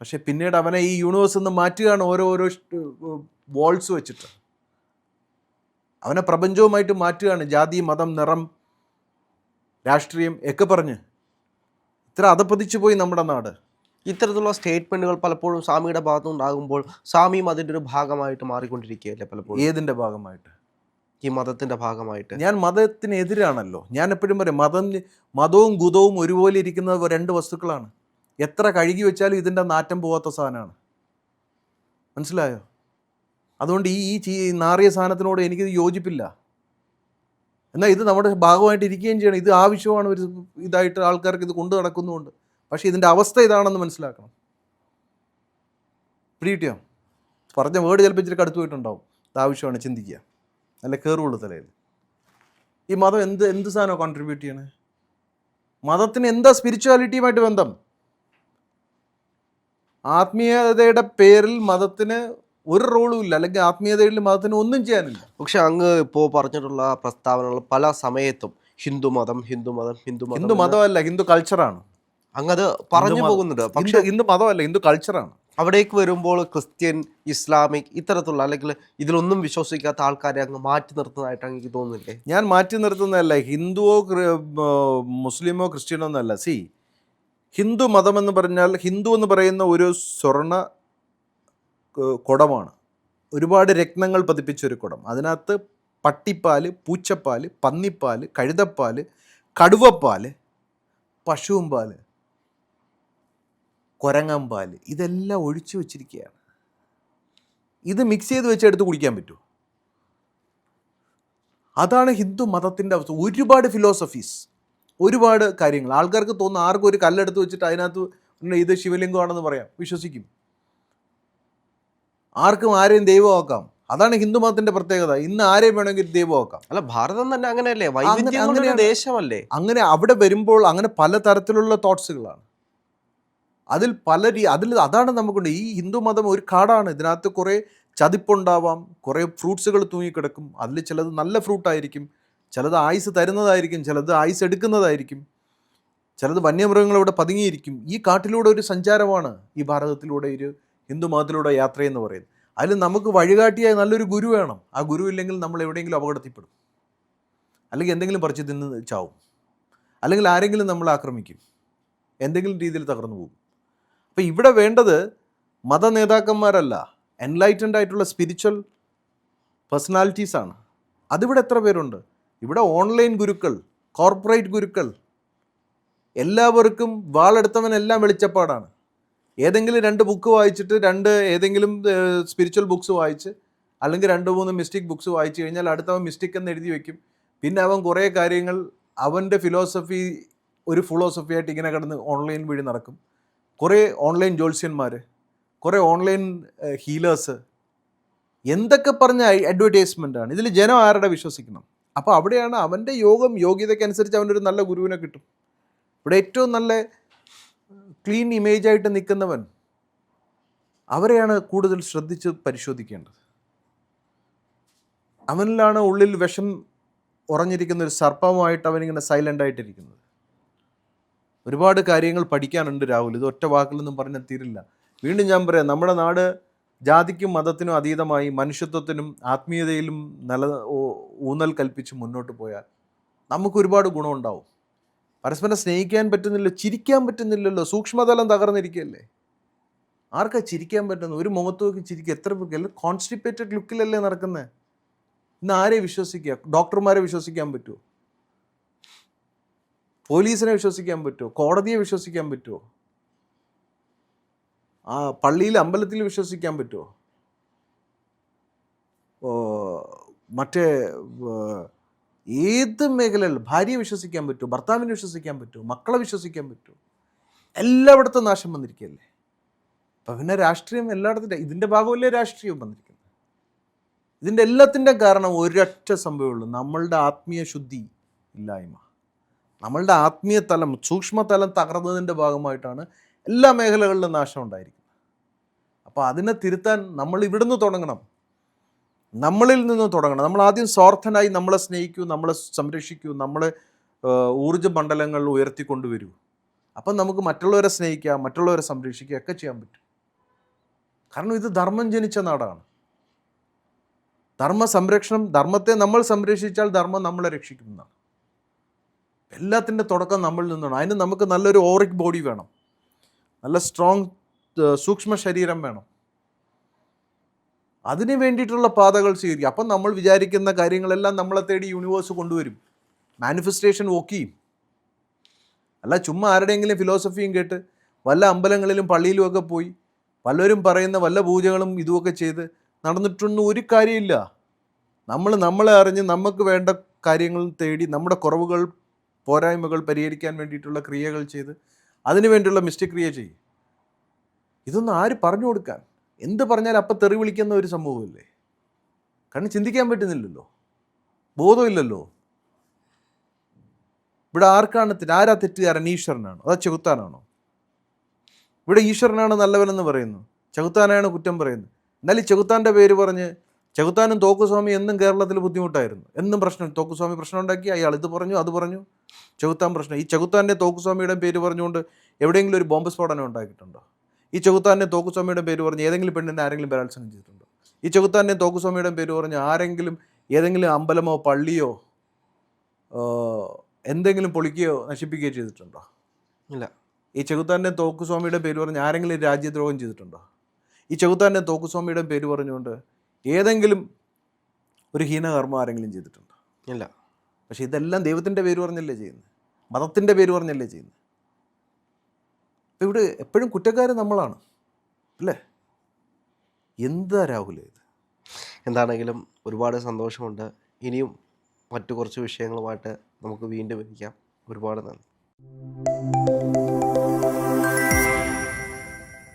പക്ഷേ പിന്നീട് അവനെ ഈ യൂണിവേഴ്സ് നിന്ന് മാറ്റുകയാണ് ഓരോ ഓരോ വോൾസ് വെച്ചിട്ട്. അവനെ പ്രപഞ്ചവുമായിട്ട് മാറ്റുകയാണ് ജാതി മതം നിറം രാഷ്ട്രീയം ഒക്കെ പറഞ്ഞ്. ഇത്ര അധപ്പതിച്ചു പോയി നമ്മുടെ നാട്. ഇത്തരത്തിലുള്ള സ്റ്റേറ്റ്മെന്റുകൾ പലപ്പോഴും സ്വാമിയുടെ ഭാഗത്തു നിന്നുണ്ടാകുമ്പോൾ സ്വാമിയും അതിന്റെ ഒരു ഭാഗമായിട്ട് മാറിക്കൊണ്ടിരിക്കുകയല്ലേ പലപ്പോഴും? ഏതിന്റെ ഭാഗമായിട്ട്? ഈ മതത്തിന്റെ ഭാഗമായിട്ട്. ഞാൻ മതത്തിനെതിരാണല്ലോ. ഞാൻ എപ്പോഴും പറയും മതം മതവും ഗുതവും ഒരുപോലെ ഇരിക്കുന്ന രണ്ട് വസ്തുക്കളാണ്. എത്ര കഴുകി വെച്ചാലും ഇതിന്റെ നാറ്റം പോകാത്ത സാധനമാണ്. മനസ്സിലായോ? അതുകൊണ്ട് ഈ ഈ നാറിയ സാധനത്തിനോട് എനിക്കിത് യോജിപ്പില്ല. എന്നാൽ ഇത് നമ്മുടെ ഭാഗമായിട്ട് ഇരിക്കുകയും ചെയ്യണം. ഇത് ആവശ്യമാണ്. ഒരു ഇതായിട്ട് ആൾക്കാർക്ക് ഇത് കൊണ്ടു നടക്കുന്നുമുണ്ട്. പക്ഷേ ഇതിന്റെ അവസ്ഥ ഇതാണെന്ന് മനസ്സിലാക്കണം. പിടികിട്ടിയോ പറഞ്ഞ വേർഡ് ചിലപ്പോൾ ഇച്ചിരി കടുത്തു പോയിട്ടുണ്ടാവും. ഇത് ആവശ്യമാണ് ചിന്തിക്കുക. നല്ല കയറുള്ളൂ തലയിൽ. ഈ മതം എന്ത് എന്ത് സാധനമാണ് കോൺട്രിബ്യൂട്ട് ചെയ്യണേ? മതത്തിന് എന്താ സ്പിരിച്വാലിറ്റിയുമായിട്ട് ബന്ധം? ആത്മീയതയുടെ പേരിൽ മതത്തിന് ഒരു റോളും ഇല്ല. അല്ലെങ്കിൽ ആത്മീയതയിൽ മതത്തിന് ഒന്നും ചെയ്യാനില്ല. പക്ഷെ അങ്ങ് ഇപ്പോൾ പറഞ്ഞിട്ടുള്ള പ്രസ്താവനകൾ പല സമയത്തും ഹിന്ദു മതം ഹിന്ദു മതം ഹിന്ദു മതമല്ല ഹിന്ദു കൾച്ചറാണ് അങ്ങത് പറഞ്ഞു മതം. പോകുന്നുണ്ട്. പക്ഷെ ഹിന്ദു ഹിന്ദു മതമല്ല ഹിന്ദു കൾച്ചറാണ് അവിടേക്ക് വരുമ്പോൾ ക്രിസ്ത്യൻ ഇസ്ലാമിക് ഇത്തരത്തിലുള്ള അല്ലെങ്കിൽ ഇതിലൊന്നും വിശ്വസിക്കാത്ത ആൾക്കാരെ അങ്ങ് മാറ്റി നിർത്തുന്നതായിട്ട് എനിക്ക് തോന്നുന്നില്ലേ? ഞാൻ മാറ്റി നിർത്തുന്നതല്ല ഹിന്ദുവോ മുസ്ലിമോ ക്രിസ്ത്യനോ എന്നല്ല സി ഹിന്ദു മതം എന്ന് പറഞ്ഞാൽ ഹിന്ദു എന്ന് പറയുന്ന ഒരു സ്വർണ ഏർ, കുടമാണ്. ഒരുപാട് രക്തങ്ങൾ പതിപ്പിച്ചൊരു കുടം. അതിനകത്ത് പട്ടിപ്പാൽ പൂച്ചപ്പാൽ പന്നിപ്പാൽ കഴുതപ്പാൽ കടുവപ്പാൽ പശുവും പാൽ കുരങ്ങമ്പാൽ ഇതെല്ലാം ഒഴിച്ചു വച്ചിരിക്കുകയാണ് ഇത് മിക്സ് ചെയ്ത് വെച്ചെടുത്ത് കുടിക്കാൻ പറ്റുമോ? അതാണ് ഹിന്ദു മതത്തിന്റെ അവസ്ഥ. ഒരുപാട് ഫിലോസഫീസ് ഒരുപാട് കാര്യങ്ങൾ. ആൾക്കാർക്ക് തോന്നുന്നു ആർക്കും ഒരു കല്ലെടുത്ത് വെച്ചിട്ട് അതിനകത്ത് ഇത് ശിവലിംഗമാണെന്ന് പറയാം. വിശ്വസിക്കും. ആർക്കും ആരെയും ദൈവമാക്കാം. അതാണ് ഹിന്ദു മതത്തിന്റെ പ്രത്യേകത. ഇന്ന് ആരെയും വേണമെങ്കിൽ ദൈവമാക്കാം. അല്ല ഭാരതം തന്നെ അങ്ങനെയല്ലേ? അങ്ങനെ. ദേശമല്ലേ? അങ്ങനെ അവിടെ വരുമ്പോൾ അങ്ങനെ പല തരത്തിലുള്ള തോട്ട്സുകളാണ്. അതിൽ പല രീ അതിൽ അതാണ് നമുക്കുണ്ട്. ഈ ഹിന്ദു മതം ഒരു കാടാണ്. ഇതിനകത്ത് കുറേ ചതിപ്പുണ്ടാവാം കുറേ ഫ്രൂട്ട്സുകൾ തൂങ്ങിക്കിടക്കും. അതിൽ ചിലത് നല്ല ഫ്രൂട്ടായിരിക്കും ചിലത് ആയുസ് തരുന്നതായിരിക്കും ചിലത് ആയുസ് എടുക്കുന്നതായിരിക്കും ചിലത് വന്യമൃഗങ്ങളിവിടെ പതുങ്ങിയിരിക്കും. ഈ കാട്ടിലൂടെ ഒരു സഞ്ചാരമാണ് ഈ ഭാരതത്തിലൂടെ ഒരു ഹിന്ദു മതത്തിലൂടെ യാത്ര എന്ന് പറയുന്നത്. അതിൽ നമുക്ക് വഴികാട്ടിയായ നല്ലൊരു ഗുരു വേണം. ആ ഗുരു ഇല്ലെങ്കിൽ നമ്മൾ എവിടെയെങ്കിലും അപകടത്തിൽപ്പെടും. അല്ലെങ്കിൽ എന്തെങ്കിലും പറിച്ച് തിന്ന് ചാവും. അല്ലെങ്കിൽ ആരെങ്കിലും നമ്മളെ ആക്രമിക്കും. എന്തെങ്കിലും രീതിയിൽ തകർന്നു പോകും. അപ്പോൾ ഇവിടെ വേണ്ടത് മത നേതാക്കന്മാരല്ല എൻലൈറ്റൻഡ് ആയിട്ടുള്ള സ്പിരിച്വൽ പേഴ്സണാലിറ്റീസാണ് അതിവിടെ എത്ര പേരുണ്ട്? ഇവിടെ ഓൺലൈൻ ഗുരുക്കൾ കോർപ്പറേറ്റ് ഗുരുക്കൾ എല്ലാവർക്കും വാളെടുത്തവനെല്ലാം വെളിച്ചപ്പാടാണ്. ഏതെങ്കിലും രണ്ട് ബുക്ക് വായിച്ചിട്ട് രണ്ട് ഏതെങ്കിലും സ്പിരിച്വൽ ബുക്ക്സ് വായിച്ച് അല്ലെങ്കിൽ രണ്ട് മൂന്ന് മിസ്റ്റിക് ബുക്ക്സ് വായിച്ചു കഴിഞ്ഞാൽ അടുത്തവൻ മിസ്റ്റിക് എന്ന് എഴുതി വെക്കും. പിന്നെ അവൻ കുറേ കാര്യങ്ങൾ അവന്റെ ഫിലോസഫി ഒരു ഫിലോസഫി ആയിട്ട് ഇങ്ങനെ കിടന്ന് ഓൺലൈൻ വഴി നടക്കും. കുറേ ഓൺലൈൻ ജോത്സ്യന്മാർ കുറേ ഓൺലൈൻ ഹീലേഴ്സ് എന്തൊക്കെ പറഞ്ഞ അഡ്വർടൈസ്മെന്റ് ആണ്. ഇതിൽ ജനം ആരുടെ വിശ്വസിക്കണം? അപ്പോൾ അവിടെയാണ് അവന്റെ യോഗം യോഗ്യതയ്ക്കനുസരിച്ച് അവനൊരു നല്ല ഗുരുവിനെ കിട്ടും. ഇവിടെ ഏറ്റവും നല്ല ക്ലീൻ ഇമേജ് ആയിട്ട് നിൽക്കുന്നവൻ അവരെയാണ് കൂടുതൽ ശ്രദ്ധിച്ച് പരിശോധിക്കേണ്ടത്. അവനിലാണ് ഉള്ളിൽ വിഷം ഉറഞ്ഞിരിക്കുന്ന ഒരു സർപ്പമായിട്ട് അവനിങ്ങനെ സൈലന്റ് ആയിട്ടിരിക്കുന്നത്. ഒരുപാട് കാര്യങ്ങൾ പഠിക്കാനുണ്ട് രാഹുൽ. ഇത് ഒറ്റ വാക്കിലൊന്നും പറഞ്ഞാൽ തീരില്ല. വീണ്ടും ഞാൻ പറയാം നമ്മുടെ നാട് ജാതിക്കും മതത്തിനും അതീതമായി മനുഷ്യത്വത്തിനും ആത്മീയതയിലും നല്ല ഊന്നൽ കൽപ്പിച്ച് മുന്നോട്ട് പോയാൽ നമുക്ക് ഒരുപാട് ഗുണമുണ്ടാവും. പരസ്പരം സ്നേഹിക്കാൻ പറ്റുന്നില്ല ചിരിക്കാൻ പറ്റുന്നില്ലല്ലോ സൂക്ഷ്മതലം തകർന്നിരിക്കുകയല്ലേ? ആർക്കാ ചിരിക്കാൻ പറ്റുന്നത്? ഒരു മുഖത്ത് നോക്കി ചിരിക്കുക. എത്ര പേർക്ക് കോൺസ്റ്റിപ്പേറ്റഡ് ലുക്കിലല്ലേ നടക്കുന്നത് ഇന്ന് ആരെ വിശ്വസിക്കുക? ഡോക്ടർമാരെ വിശ്വസിക്കാൻ പറ്റുമോ പോലീസിനെ വിശ്വസിക്കാൻ പറ്റുമോ കോടതിയെ വിശ്വസിക്കാൻ പറ്റുമോ ആ പള്ളിയിൽ അമ്പലത്തിൽ വിശ്വസിക്കാൻ പറ്റുമോ മറ്റേ ഏത് മേഖലയിൽ ഭാര്യയെ വിശ്വസിക്കാൻ പറ്റുമോ ഭർത്താവിനെ വിശ്വസിക്കാൻ പറ്റുമോ മക്കളെ വിശ്വസിക്കാൻ പറ്റുമോ എല്ലായിടത്തും നാശം വന്നിരിക്കുകയല്ലേ? അപ്പം പിന്നെ രാഷ്ട്രീയം എല്ലായിടത്തും ഇതിന്റെ ഭാഗമല്ലേ രാഷ്ട്രീയം വന്നിരിക്കുന്നത്. ഇതിന്റെ എല്ലാത്തിന്റെ കാരണം ഒരൊറ്റ സംഭവമേ ഉള്ളൂ. നമ്മളുടെ ആത്മീയ ശുദ്ധി ഇല്ലായ്മ. നമ്മളുടെ ആത്മീയ തലം സൂക്ഷ്മതലം തകർന്നതിന്റെ ഭാഗമായിട്ടാണ് എല്ലാ മേഖലകളിലും നാശം ഉണ്ടായിരിക്കുന്നത്. അപ്പോൾ അതിനെ തിരുത്താൻ നമ്മൾ ഇവിടുന്ന് തുടങ്ങണം. നമ്മളിൽ നിന്ന് തുടങ്ങണം. നമ്മൾ ആദ്യം സ്വാർത്ഥനായി നമ്മളെ സ്നേഹിക്കൂ നമ്മളെ സംരക്ഷിക്കൂ നമ്മളെ ഊർജ മണ്ഡലങ്ങൾ ഉയർത്തിക്കൊണ്ടുവരൂ അപ്പം നമുക്ക് മറ്റുള്ളവരെ സ്നേഹിക്കാം മറ്റുള്ളവരെ സംരക്ഷിക്കുക ഒക്കെ ചെയ്യാൻ പറ്റും. കാരണം ഇത് ധർമ്മം ജനിച്ച നാടാണ്. ധർമ്മ സംരക്ഷണം ധർമ്മത്തെ നമ്മൾ സംരക്ഷിച്ചാൽ ധർമ്മം നമ്മളെ രക്ഷിക്കുന്നതാണ്. എല്ലാത്തിന്റെ തുടക്കം നമ്മളിൽ നിന്നാണ്. അതിന് നമുക്ക് നല്ലൊരു ഓറിക് ബോഡി വേണം. നല്ല സ്ട്രോങ് സൂക്ഷ്മ ശരീരം വേണം. അതിന് വേണ്ടിയിട്ടുള്ള പാതകൾ സ്വീകരിക്കുക അപ്പം നമ്മൾ വിചാരിക്കുന്ന കാര്യങ്ങളെല്ലാം നമ്മളെ തേടി യൂണിവേഴ്സ് കൊണ്ടുവരും. മാനിഫെസ്റ്റേഷൻ ഓക്കെയും അല്ല ചുമ്മാ ആരുടെയെങ്കിലും ഫിലോസഫിയും കേട്ട് വല്ല അമ്പലങ്ങളിലും പള്ളിയിലും ഒക്കെ പോയി പലരും പറയുന്ന വല്ല പൂജകളും ഇതുമൊക്കെ ചെയ്ത് നടന്നിട്ടൊന്നും ഒരു കാര്യമില്ല. നമ്മൾ നമ്മളെ അറിഞ്ഞ് നമുക്ക് വേണ്ട കാര്യങ്ങൾ തേടി നമ്മുടെ കുറവുകൾ പോരായ്മകൾ പരിഹരിക്കാൻ വേണ്ടിയിട്ടുള്ള ക്രിയകൾ ചെയ്ത് അതിനു വേണ്ടിയുള്ള മിസ്റ്റേക്ക് ക്രിയ ചെയ്യും. ഇതൊന്നും ആര് പറഞ്ഞു കൊടുക്കാൻ? എന്ത് പറഞ്ഞാൽ അപ്പം തെറി വിളിക്കുന്ന ഒരു സംഭവമല്ലേ കാരണം ചിന്തിക്കാൻ പറ്റുന്നില്ലല്ലോ. ബോധമില്ലല്ലോ. ഇവിടെ ആർക്കാണ് ആരാ തെറ്റുകാരൻ ഈശ്വരനാണോ അതാ ചെകുത്താനാണോ? ഇവിടെ ഈശ്വരനാണ് നല്ലവനെന്ന് പറയുന്നു. ചെകുത്താനാണ് കുറ്റം പറയുന്നത്. എന്നാലും ചെകുത്താന്റെ പേര് പറഞ്ഞ് ചെകുത്താനും തോക്കുസ്വാമി എന്നും കേരളത്തിൽ ബുദ്ധിമുട്ടായിരുന്നു. എന്നും പ്രശ്നം. തോക്കുസ്വാമി പ്രശ്നം ഉണ്ടാക്കി അയാൾ ഇത് പറഞ്ഞു അത് പറഞ്ഞു. ചെകുത്താൻ പ്രശ്നം. ഈ ചെകുത്താന്റെ തോക്കുസ്വാമിയുടെ പേര് പറഞ്ഞുകൊണ്ട് എവിടെയെങ്കിലും ഒരു ബോംബ് സ്ഫോടനം ഉണ്ടാക്കിയിട്ടുണ്ടോ? ഈ ചെകുത്താനെ തോക്കുസ്വാമിയുടെ പേര് പറഞ്ഞ് ഏതെങ്കിലും പെണ്ണിനെ ആരെങ്കിലും ബലാത്സംഗം ചെയ്തിട്ടുണ്ടോ? ഈ ചെകുത്താനെ തോക്കുസ്വാമിയുടെ പേര് പറഞ്ഞ് ആരെങ്കിലും ഏതെങ്കിലും അമ്പലമോ പള്ളിയോ എന്തെങ്കിലും പൊളിക്കുകയോ നശിപ്പിക്കുകയോ ചെയ്തിട്ടുണ്ടോ? ഇല്ല. ഈ ചെകുത്താന്റെ തോക്കുസ്വാമിയുടെ പേര് പറഞ്ഞ് ആരെങ്കിലും രാജ്യദ്രോഹം ചെയ്തിട്ടുണ്ടോ? ഈ ചെകുത്താന്റെ തോക്കുസ്വാമിയുടെ പേര് പറഞ്ഞുകൊണ്ട് ഏതെങ്കിലും ഒരു ഹീനകർമ്മം ആരെങ്കിലും ചെയ്തിട്ടുണ്ടോ? ഇല്ല. പക്ഷെ ഇതെല്ലാം ദൈവത്തിന്റെ പേര് പറഞ്ഞല്ലേ ചെയ്യുന്നത്? മതത്തിന്റെ പേര് പറഞ്ഞല്ലേ ചെയ്യുന്നത്? ഇവിടെ എപ്പോഴും കുറ്റക്കാരൻ നമ്മളാണ്. അല്ലേ? എന്താ രാഹുൽ ഇത്? എന്താണെങ്കിലും ഒരുപാട് സന്തോഷമുണ്ട്. ഇനിയും മറ്റു കുറച്ച് വിഷയങ്ങളുമായിട്ട് നമുക്ക് വീണ്ടും ഇരിക്കാം ഒരുപാട് നന്ദി.